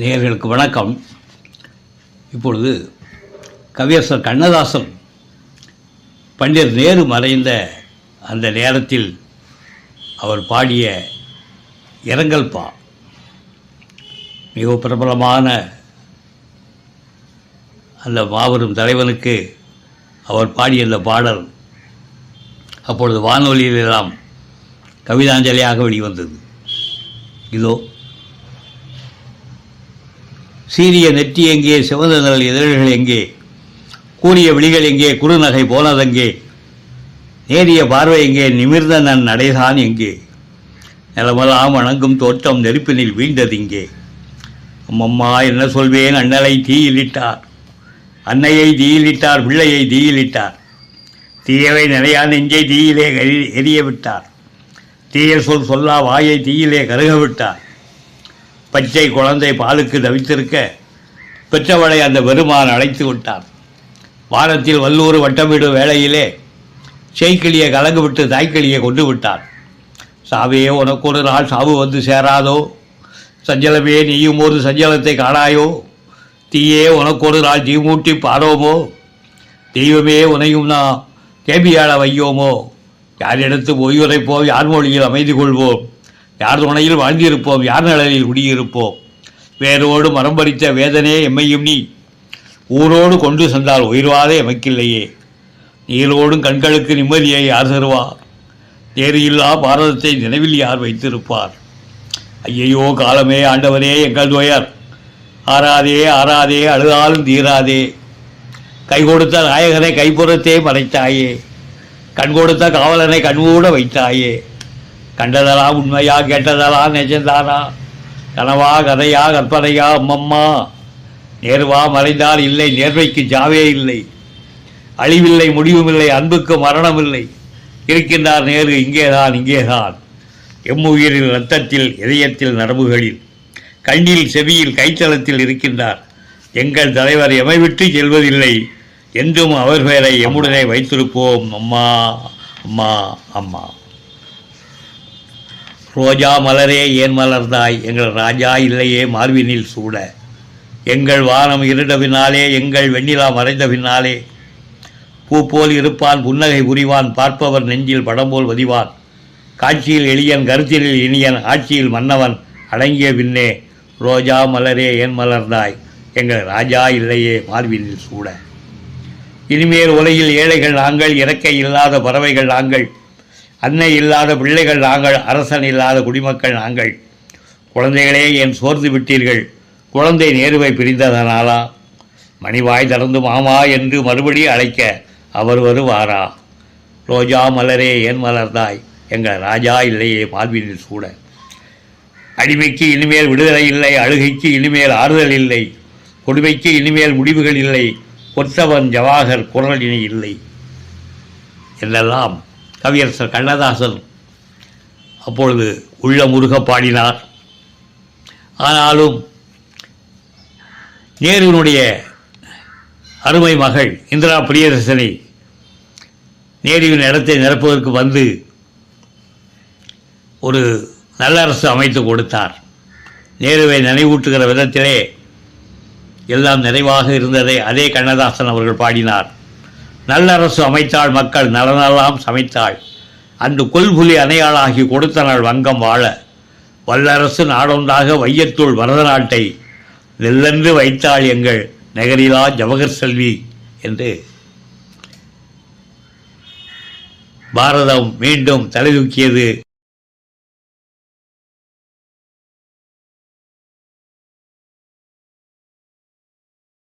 நேயர்களுக்கு வணக்கம். இப்பொழுது கவியரசர் கண்ணதாசன் பண்டிதர் நேரு மறைந்த அந்த நேரத்தில் அவர் பாடிய இரங்கல் பா. மிக பிரபலமான அந்த மாபெரும் தலைவனுக்கு அவர் பாடிய அந்த பாடல் அப்பொழுது வானொலியிலெல்லாம் கவிதாஞ்சலியாக வெளிவந்தது. இதோ சீரிய நெற்றி எங்கே சிவந்த நிழல் இதழ்கள் எங்கே? கூறிய விழிகள் எங்கே குறுநகை போனதெங்கே? நேரிய பார்வை எங்கே நிமிர்ந்த நன் நடைதான் எங்கே? நிலமெல்லாம் வணங்கும் தோற்றம் நெருப்பினில் வீழ்ந்ததிங்கே அம்மம்மா என்ன சொல்வேன் அண்ணலை தீயிலிட்டார். அன்னையை தீயிலிட்டார் பிள்ளையை தீயிலிட்டார். தீயவை நிலையா நெஞ்சை தீயிலே எரிய விட்டார் தீய சொல் சொல்லா வாயை தீயிலே கருக விட்டார் பச்சை குழந்தை பாலுக்கு தவித்திருக்க பெற்றவளை அந்த பெருமான் அழைத்து விட்டார். வாரத்தில் வல்லூர் வட்டமிடும் வேளையிலே செய்கிளியை கலங்கு விட்டு தாய்க்கிளியை கொண்டு விட்டார். சாவியே உனக்கு ஒரு நாள் சாவு வந்து சேராதோ? சஞ்சலமே நீயும் ஒரு சஞ்சலத்தை காணாயோ? தீயே உனக்கு ஒரு நாள் தீமூட்டி பாரோமோ? தெய்வமே உனையும் நான் கேபியாள வையோமோ? யாரிடத்து ஓய்வுரைப்போம் யார் மொழியில் அமைதி கொள்வோம்? யார் துணையில் வாழ்ந்திருப்போம்? யார் நிழலில் குடியிருப்போம்? வேரோடு மரம் பறித்த வேதனையே எம்மையும் நீ. ஊரோடு கொண்டு சென்றால் உயிர்வாதே எமக்கில்லையே. நீரோடும் கண்களுக்கு நிம்மதியை யார் தருவார்? தேரியில்லா இல்லா பாரதத்தை நினைவில் யார் வைத்திருப்பார்? ஐயையோ காலமே ஆண்டவரே எங்கள் துயர். ஆறாதே ஆறாதே அழுதாலும் தீராதே. கை கொடுத்த நாயகனை கைப்புறத்தே மறைத்தாயே. கண் கொடுத்த காவலனை கண்கூட வைத்தாயே. கண்டதலா உண்மையா கேட்டதலா நெஜந்தானா? கனவா கதையா கற்பனையா அம்மம்மா? நேர்வா மறைந்தால் இல்லை நேர்வைக்கு ஜாவே இல்லை. அழிவில்லை முடிவுமில்லை அன்புக்கு மரணமில்லை. இருக்கின்றார் நேரு இங்கேதான் இங்கேதான். எம்முயிரில் இரத்தத்தில் இதயத்தில் நரம்புகளில். கண்ணில் செவியில் கைத்தளத்தில் இருக்கின்றார். எங்கள் தலைவர் எமை விட்டு செல்வதில்லை. என்றும் அவர் பெயரை எம்முடனே வைத்திருப்போம். அம்மா அம்மா அம்மா. ரோஜா மலரே ஏன் மலர்ந்தாய்? எங்கள் ராஜா இல்லையே மார்பினில் சூட. எங்கள் வானம் இருண்ட பின்னாலே எங்கள் வெண்ணிலா மறைந்த பின்னாலே. பூ போல் இருப்பான் புன்னகை புரிவான் பார்ப்பவர் நெஞ்சில் படம் போல் வதிவான். காட்சியில் எளியன் கருத்திலில் இனியன் ஆட்சியில் மன்னவன் அடங்கிய பின்னே ரோஜா மலரே ஏன் மலர்ந்தாய்? எங்கள் ராஜா இல்லையே மார்பினில் சூட. இனிமேல் உலகில் ஏழைகள் நாங்கள் இறக்கை இல்லாத பறவைகள் நாங்கள். அன்னை இல்லாத பிள்ளைகள் நாங்கள் அரசன் இல்லாத குடிமக்கள் நாங்கள். குழந்தைகளே என் சோர்ந்து விட்டீர்கள்? குழந்தை நேருவை பிரிந்ததனாலா? மணிவாய் திறந்து மாமா என்று மறுபடி அழைக்க அவர் வருவாரா? ரோஜா மலரே ஏன் மலர்ந்தாய்? எங்கள் ராஜா இல்லையே மால்வினில் சூட. அடிமைக்கு இனிமேல் விடுதலை இல்லை அழுகைக்கு இனிமேல் ஆறுதல் இல்லை. கொடுமைக்கு இனிமேல் முடிவுகள் இல்லை. கொத்தவன் ஜவாகர் குரலினை இல்லை. என்றெல்லாம் கவியரசர் கண்ணதாசன் அப்பொழுது உள்ள முருக பாடினார். ஆனாலும் நேருவினுடைய அருமை மகள் இந்திரா பிரியதர்சனை நேருவின் இடத்தை நிரப்புவதற்கு வந்து ஒரு நல்ல அரசு அமைத்து கொடுத்தார். நேருவை நினைவூட்டுகிற விதத்திலே எல்லாம் நிறைவாக இருந்ததை அதே கண்ணதாசன் அவர்கள் பாடினார். நல்லரசு அமைத்தாள் மக்கள் நலனெல்லாம் சமைத்தாள். அன்று கொல்புலி அணையாளாகி கொடுத்த நாள் வங்கம் வாழ. வல்லரசு நாடொன்றாக வையத்துள் வரத நாட்டை நெல்லென்று வைத்தாள் எங்கள் நகரிலா ஜவஹர் செல்வி என்று. பாரதம் மீண்டும் தலைதூக்கியது.